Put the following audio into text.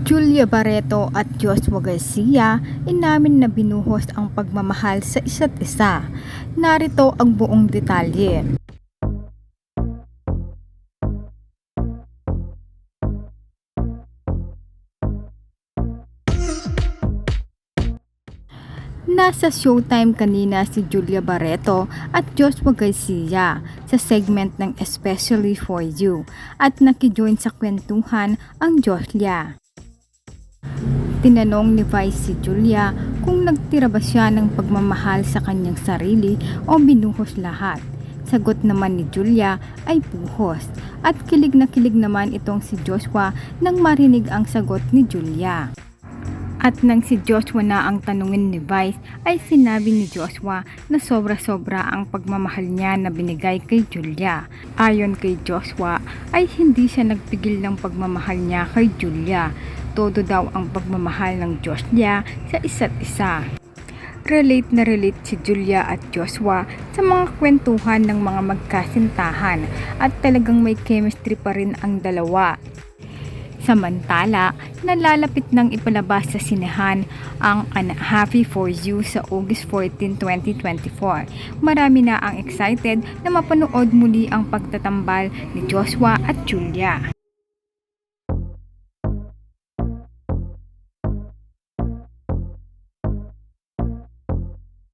Julia Barreto at Joshua Garcia inamin na binuhos ang pagmamahal sa isa't isa. Narito ang buong detalye. Nasa showtime kanina si Julia Barreto at Joshua Garcia sa segment ng Especially For You at nakijoin sa kwentuhan ang Joshua. Tinanong ni Vice si Julia kung nagtira ba siya ng pagmamahal sa kanyang sarili o binuhos lahat. Sagot naman ni Julia ay buhos at kilig na kilig naman itong si Joshua nang marinig ang sagot ni Julia. At nang si Joshua na ang tanungin ni Vice ay sinabi ni Joshua na sobra-sobra ang pagmamahal niya na binigay kay Julia. Ayon kay Joshua ay hindi siya nagpigil ng pagmamahal niya kay Julia. Todo daw ang pagmamahal ng Joshua sa isa't isa. Relate na relate si Julia at Joshua sa mga kwentuhan ng mga magkasintahan at talagang may chemistry pa rin ang dalawa. Samantala, nalalapit nang ipalabas sa sinehan ang Unhappy for You sa August 14, 2024. Marami na ang excited na mapanood muli ang pagtatambal ni Joshua at Julia.